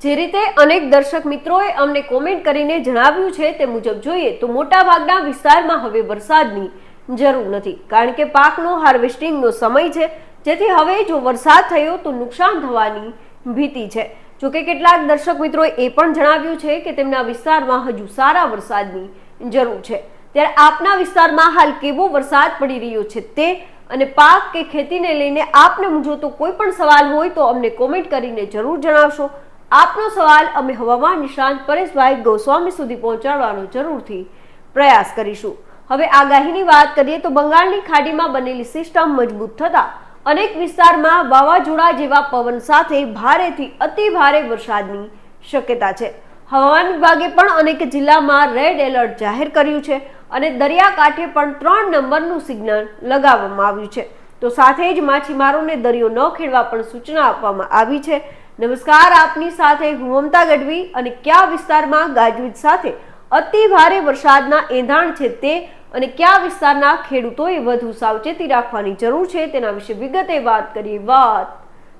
જે રીતે અનેક દર્શક મિત્રોએ અમને કોમેન્ટ કરીને જણાવ્યું છે તે મુજબ જોઈએ તો મોટાભાગના વિસ્તારમાં હવે વરસાદની જરૂર નથી. કારણ કે પાકનો હાર્વેસ્ટિંગનો સમય છે. જેથી હવે જો વરસાદ થયો તો નુકસાન થવાની ભીતિ છે. જોકે કેટલાક દર્શક મિત્રોએ એ પણ જણાવ્યું છે કે તેમના વિસ્તારમાં હજુ સારા વરસાદની જરૂર છે. ત્યારે આપના વિસ્તારમાં હાલ કેવો વરસાદ પડી રહ્યો છે તે અને પાક કે ખેતીને લઈને આપને જો તો કોઈ પણ સવાલ હોય તો અમને કોમેન્ટ કરીને જરૂર જણાવશો. આપનો સવાલ અમે હવામાન નિષ્ણાંત પરેશભાઈ ગોસ્વામી સુધી પહોંચાડવાનો જરૂરથી પ્રયાસ કરીશું. હવે આગાહીની વાત કરીએ તો બંગાળની ખાડીમાં બનેલી સિસ્ટમ મજબૂત થતા અનેક વિસ્તારમાં વાવાઝોડા જેવા પવન સાથે ભારેથી અતિ ભારે વરસાદની શક્યતા છે. હવામાન વિભાગે પણ અનેક જિલ્લામાં રેડ એલર્ટ જાહેર કર્યું છે અને દરિયાકાંઠે પણ ત્રણ નંબરનું સિગ્નલ લગાવવામાં આવ્યું છે. તો સાથે જ માછીમારોને દરિયો ન ખેડવા પણ સૂચના આપવામાં આવી છે. નમસ્કાર, આપની સાથે હું મમતા ગઢવી અને કયા વિસ્તારમાં ગાજવીજ સાથે અતિ ભારે વરસાદના એંધાણ છે તે અને કયા વિસ્તારના ખેડૂતોએ વધુ સાવચેતી રાખવાની જરૂર છે તેના વિશે વિગતે વાત કરીએ વાત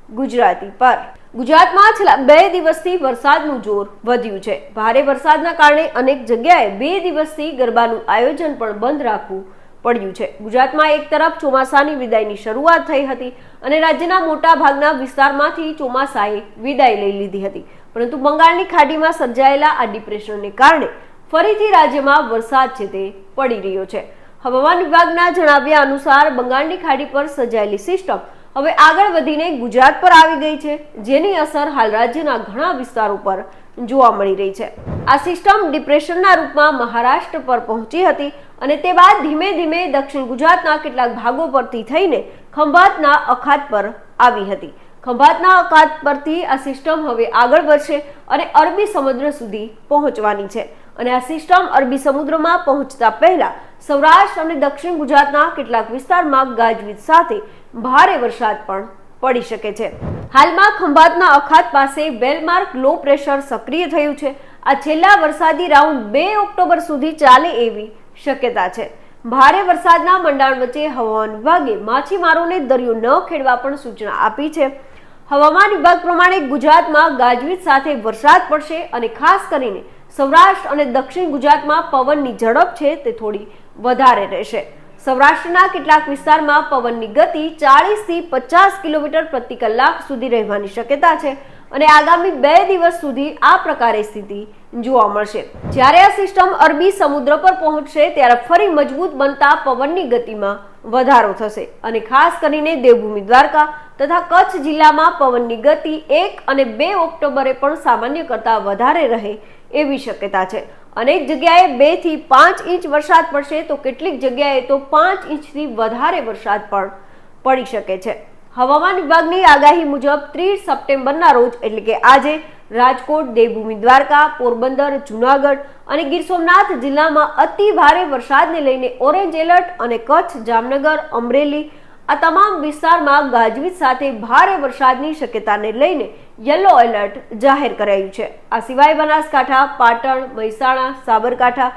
ગુજરાતી પર. ગુજરાતમાં છેલ્લા બે દિવસથી વરસાદનું જોર વધ્યું છે. ભારે વરસાદના કારણે અનેક જગ્યાએ બે દિવસથી ગરબાનું આયોજન પણ બંધ રાખવું પડ્યું છે. ગુજરાતમાં એક તરફ ચોમાસાની વિદાયની શરૂઆત થઈ હતી અને રાજ્યના મોટા ભાગના વિસ્તારમાંથી ચોમાસાએ વિદાય લઈ લીધી હતી. પરંતુ બંગાળની ખાડીમાં સર્જાયેલા આ ડિપ્રેશનને કારણે ફરીથી રાજ્યમાં વરસાદ છે તે પડી રહ્યો છે. હવામાન વિભાગના જણાવ્યા અનુસાર બંગાળની ખાડી પર સર્જાયેલી સિસ્ટમ હવે આગળ વધીને ગુજરાત પર આવી ગઈ છે, જેની અસર હાલ રાજ્યના ઘણા વિસ્તારો પર જોવા મળી રહી છે. આ સિસ્ટમ ડિપ્રેશનના રૂપમાં મહારાષ્ટ્ર પર પહોંચી હતી અને તે બાદ ધીમે ધીમે દક્ષિણ ગુજરાતના કેટલાક ભાગો પરથી થઈને ખંભાતના અખાત પર આવી હતી. ખંભાતના અખાત પરથી આ સિસ્ટમ હવે આગળ વધશે અને અરબી સમુદ્ર સુધી પહોંચવાની છે. અને આ સિસ્ટમ અરબી સમુદ્રમાં પહોંચતા પહેલા સૌરાષ્ટ્ર અને દક્ષિણ ગુજરાતના કેટલાક વિસ્તારમાં ગાજવીજ સાથે ભારે વરસાદ પણ પડી શકે છે. હાલમાં ખંભાતના અખાત પાસે વેલમાર્ક લો પ્રેશર સક્રિય થયું છે. આ છેલ્લા વરસાદી રાઉન્ડ બે ઓક્ટોબર સુધી ચાલે એવી શક્યતા છે. ભારે વરસાદના મંડાણ વચ્ચે હવામાન વિભાગે માછીમારોને દરિયો ન ખેડવા પણ સૂચના આપી છે. હવામાન વિભાગ પ્રમાણે ગુજરાતમાં ગાજવીજ સાથે વરસાદ પડશે અને ખાસ કરીને સૌરાષ્ટ્ર અને દક્ષિણ ગુજરાતમાં પવનની ઝડપ છે તે થોડી વધારે રહેશે. સૌરાષ્ટ્રના કેટલાક વિસ્તારમાં પવનની ગતિ ચાલીસથી પચાસ કિલોમીટર પ્રતિ કલાક સુધી રહેવાની શક્યતા છે અને આગામી બે દિવસ સુધી આ પ્રકારે સ્થિતિ જોવા મળશે. જ્યારે આ સિસ્ટમ અરબી સમુદ્ર પર પહોંચશે, ત્યારે ફરી મજબૂત બનતા પવનની ગતિમાં વધારો થશે અને ખાસ કરીને દેવભૂમિ દ્વારકા તથા કચ્છ જિલ્લામાં પવનની ગતિ એક અને બે ઓક્ટોબરે પણ સામાન્ય કરતાં વધારે રહે એવી શક્યતા છે. અનેક જગ્યાએ બેથી પાંચ ઇંચ વરસાદ પડશે. તો કેટલીક જગ્યાએ તો પાંચ ઇંચથી વધારે વરસાદ પણ પડી શકે છે. હવામાન વિભાગની આગાહી મુજબ ત્રીસ સપ્ટેમ્બરના રોજ, એટલે કે આજે, રાજકોટ, દેવભૂમિ દ્વારકા, પોરબંદર, જુનાગઢ અને ગીર સોમનાથ જિલ્લામાં અતિ ભારે વરસાદને લઈને ઓરેન્જ એલર્ટ અને કચ્છ, જામનગર, અમરેલી આ તમામ વિસ્તારમાં ગાજવીજ સાથે ભારે વરસાદની શક્યતાને લઈને યલો એલર્ટ જાહેર કરાયું છે. આ સિવાય બનાસકાંઠા, પાટણ, મહેસાણા, સાબરકાંઠા,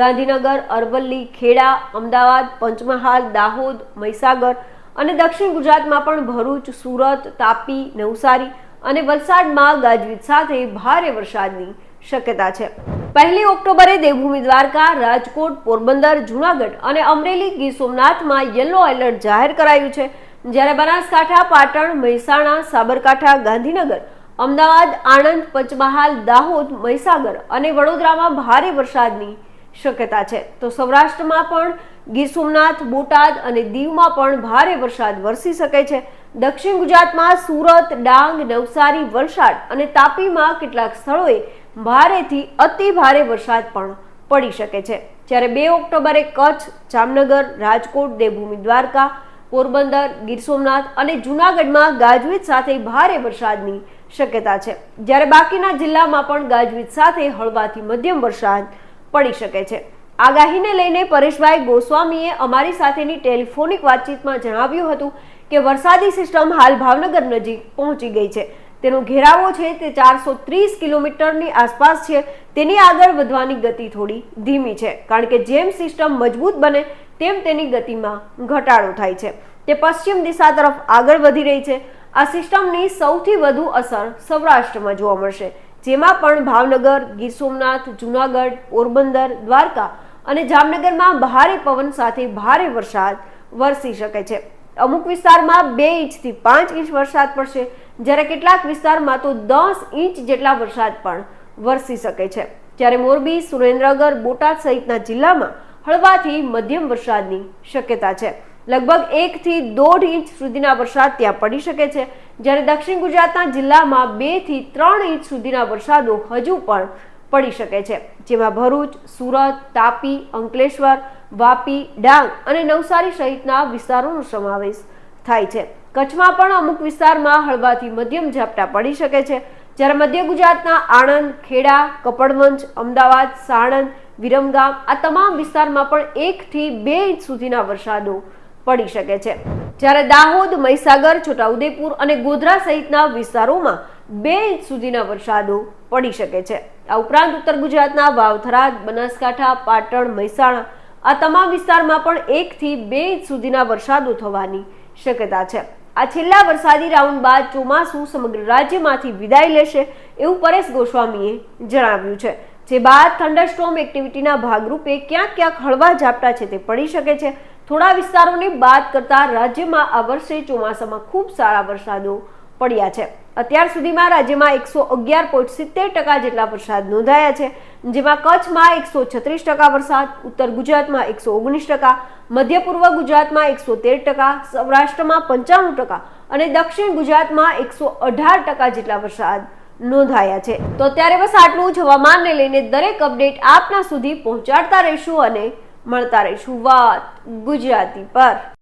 ગાંધીનગર, અરવલ્લી, ખેડા, અમદાવાદ, પંચમહાલ, દાહોદ, મહીસાગર અને દક્ષિણ ગુજરાતમાં પણ ભરૂચ, સુરત, તાપી, નવસારી અને વલસાડમાં ગાજવીજ સાથે ભારે વરસાદની શક્યતા છે. પહેલી ઓક્ટોબરે દેવભૂમિ દ્વારકા, રાજકોટ, પોરબંદર, જુનાગઢ અને અમરેલી ગીર સોમનાથમાં યલો એલર્ટ જાહેર કરાયું છે. જ્યારે બનાસકાંઠા, પાટણ, મહેસાણા, સાબરકાંઠા, ગાંધીનગર, અમદાવાદ, આણંદ, પંચમહાલ, દાહોદ, મહીસાગર અને વડોદરામાં ભારે વરસાદની શક્યતા છે. તો સૌરાષ્ટ્રમાં પણ ગીર સોમનાથ, બોટાદ અને દીવમાં પણ ભારે વરસાદ વરસી શકે છે. દક્ષિણ ગુજરાતમાં સુરત, ડાંગ, નવસારી, વલસાડ અને તાપીમાં કેટલાક સ્થળોએ ભારેથી અતિ ભારે વરસાદ પણ પડી શકે છે. જ્યારે બે ઓક્ટોબરે કચ્છ, જામનગર, રાજકોટ, દેવભૂમિ, દ્વારકા, પોરબંદર, ગીર સોમનાથ અને જૂનાગઢમાં ગાજવીજ સાથે ભારે વરસાદની શક્યતા છે. જ્યારે બાકીના જિલ્લામાં પણ ગાજવીજ સાથે હળવાથી મધ્યમ વરસાદ પડી શકે છે. આગાહીને લઈને પરેશભાઈ ગોસ્વામીએ અમારી સાથેની ટેલિફોનિક વાતચીતમાં જણાવ્યું હતું કે વરસાદી સિસ્ટમ હાલ ભાવનગર નજીક પહોંચી ગઈ છે. તેનો ઘેરાવો છે તે ચારસો ત્રીસ કિલોમીટરની આસપાસ છે. તેની આગળ વધવાની ગતિ થોડી ધીમી છે, કારણ કે જેમ સિસ્ટમ મજબૂત બને તેમ તેની ગતિમાં ઘટાડો થાય છે. તે પશ્ચિમ દિશા તરફ આગળ વધી રહી છે. આ સિસ્ટમની સૌથી વધુ અસર સૌરાષ્ટ્રમાં જોવા મળશે, જેમાં પણ ભાવનગર, ગીર સોમનાથ, જુનાગઢ, પોરબંદર, દ્વારકા અને જામનગરમાં ભારે પવન સાથે ભારે વરસાદ વરસી શકે છે. અમુક વિસ્તારમાં બે ઇંચથી પાંચ ઇંચ વરસાદ પડશે. જ્યારે કેટલાક વિસ્તારમાં તો દસ ઇંચ જેટલા વરસાદ પણ વરસી શકે છે. જ્યારે મોરબી, સુરેન્દ્રનગર, બોટાદ સહિતના જિલ્લામાં હળવાથી મધ્યમ વરસાદની શક્યતા છે. લગભગ એકથી દોઢ ઇંચ સુધીના વરસાદ ત્યાં પડી શકે છે. જ્યારે દક્ષિણ ગુજરાતના જિલ્લામાં બેથી ત્રણ ઇંચ સુધીના વરસાદો હજુ પણ પડી શકે છે. જેમાં ભરૂચ, સુરત, તાપી, અંકલેશ્વર, વાપી, ડાંગ અને નવસારી સહિતના વિસ્તારોનો સમાવેશ થાય છે. કચ્છમાં પણ અમુક વિસ્તારમાં હળવાથી મધ્યમ ઝાપટા પડી શકે છે. જ્યારે મધ્ય ગુજરાતના આણંદ, ખેડા, કપડવંજ, અમદાવાદ, સાણંદ, વિરમગામ આ તમામ વિસ્તારમાં પણ એકથી બે ઇંચ સુધીના વરસાદો પડી શકે છે. જ્યારે દાહોદ, મહીસાગર, છોટાઉદેપુર અને ગોધરા સહિતના વિસ્તારોમાં બે ઇંચ સુધીના વરસાદો પડી શકે છે. આ ઉપરાંત ઉત્તર ગુજરાતના વાવથરા, બનાસકાંઠા, પાટણ, મહેસાણા આ તમામ વિસ્તારમાં પણ એકથી બે ઇંચ સુધીના વરસાદો થવાની શક્યતા છે. આ છેલ્લા વરસાદી રાઉન્ડ બાદ ચોમાસું સમગ્ર રાજ્યમાંથી વિદાય લેશે એવું પરેશ ગોસ્વામીએ જણાવ્યું છે. જે બાદ થંડરસ્ટોમ એક્ટિવિટીના ભાગરૂપે ક્યાંક ક્યાંક હળવા ઝાપટા છે તે પડી શકે છે. થોડા વિસ્તારોને બાદ કરતા રાજ્યમાં આ વર્ષે ચોમાસામાં ખૂબ સારા વરસાદો પડ્યા છે. અત્યાર સુધીમાં રાજ્યમાં એકસો અગિયાર પોઈન્ટ સિત્તેર ટકા જેટલા વરસાદ નોંધાયા છે. જેમાં કચ્છમાં એકસો છત્રીસ ટકા વરસાદ, ઉત્તર ગુજરાતમાં એકસો ઓગણીસ ટકા, મધ્ય પૂર્વ ગુજરાતમાં એકસો તેર ટકા, સૌરાષ્ટ્રમાં પંચાણું ટકા અને દક્ષિણ ગુજરાતમાં એકસો અઢાર ટકા જેટલા વરસાદ નોંધાયા છે. તો અત્યારે બસ આટલું જ. હવામાનને લઈને દરેક અપડેટ આપના સુધી પહોંચાડતા રહીશું અને મળતા રહીશું વાત ગુજરાતી પર.